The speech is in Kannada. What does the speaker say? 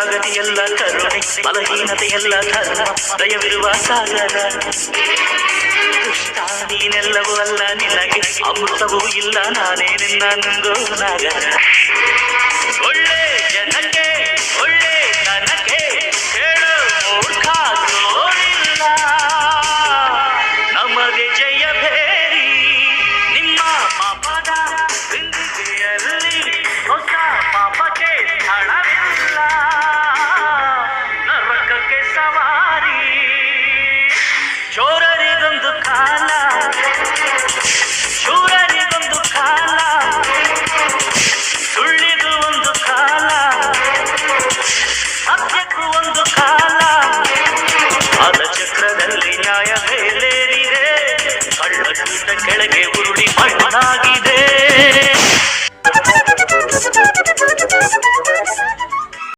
ಆಗದಿಯೆಲ್ಲ ಕರುಣೆ ಬಲಹೀನತೆಯೆಲ್ಲ ಧರ್ಮ ದಯವಿರುವ ಸಾಗರ. ದುಷ್ಟ ನೀನೆಲ್ಲವೂ ಅಲ್ಲ, ನಿನಗೆ ಅಮೃತವೂ ಇಲ್ಲ, ನಾನೇ ನಿನ್ನ ನಂದು ನಾಗರ. ಸವಾರಿ. ಚೋರರಿಗೊಂದು ಕಾಲ. ಶೂರರಿಗೊಂದು ಕಾಲ. ಸುಳ್ಳಿದು ಒಂದು ಕಾಲ. ಸತ್ಯಕ್ಕೂ ಒಂದು ಕಾಲ. ಅದ ಚಕ್ರದಲ್ಲಿ ನ್ಯಾಯ ಮೇಲೇರಿದೆ ಕಳ್ಳದಿಂದ ಕೆಳಗೆ ಉರುಳಿ ಮಣ್ಣಾಗಿದೆ.